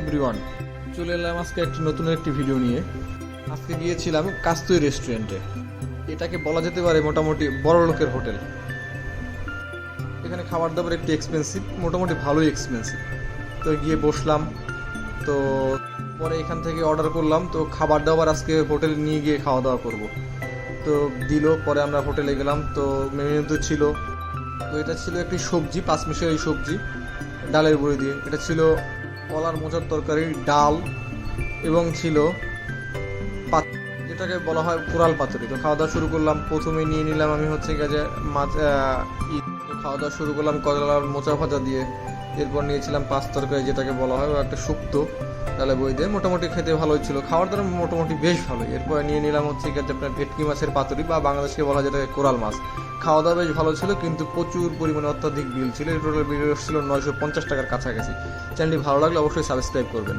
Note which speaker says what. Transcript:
Speaker 1: Everyone চলে এলাম আজকে একটি নতুন একটি ভিডিও নিয়ে। আজকে গিয়েছিলাম কাস্তুই রেস্টুরেন্টে এটাকে বলা যেতে পারে মোটামুটি বড় লোকের হোটেল। এখানে খাবার দাবার একটু এক্সপেন্সিভ মোটামুটি ভালোই এক্সপেন্সিভ তো গিয়ে বসলাম। তো পরে এখান থেকে অর্ডার করলাম। তো খাবার দাবার আজকে হোটেলে নিয়ে গিয়ে খাওয়া দাওয়া করব। তো দিল, পরে আমরা হোটেলে গেলাম। তো মেনুতে ছিল। তো এটা ছিল একটি সবজি, পাঁচমিশালি সবজি, ডালের বড়ি দিয়ে। এটা ছিল কলার মোচার তরকারি, ডাল এবং ছিল যেটাকে বলা হয় কোরাল পাতুরি। তো খাওয়া দাওয়া শুরু করলাম। প্রথমে নিয়ে নিলাম আমি হচ্ছে যে মাছ খাওয়া দাওয়া শুরু করলাম কলার মোচা ভাজা দিয়ে। এরপর নিয়েছিলাম পাঁচ তরকারি, যেটাকে বলা হয় একটা শুক্তো। ডালে বই দিয়ে মোটামুটি খেতে ভালোই ছিল। খাওয়ার দাওয়া মোটামুটি বেশ ভালো এরপরে নিয়ে নিলাম হচ্ছে গেছে আপনার ভেটকি মাছের পাতুরি বা বাংলাদেশকে বলা যেটা কোরাল মাছ। খাওয়া দাওয়া বেশ ভালো ছিল, কিন্তু প্রচুর পরিমাণে অত্যাধিক বিল ছিল। এই টোটাল বিল ছিল নয়শো পঞ্চাশ টাকার কাছাকাছি। চ্যানেলটি ভালো লাগলে অবশ্যই সাবস্ক্রাইব করবেন।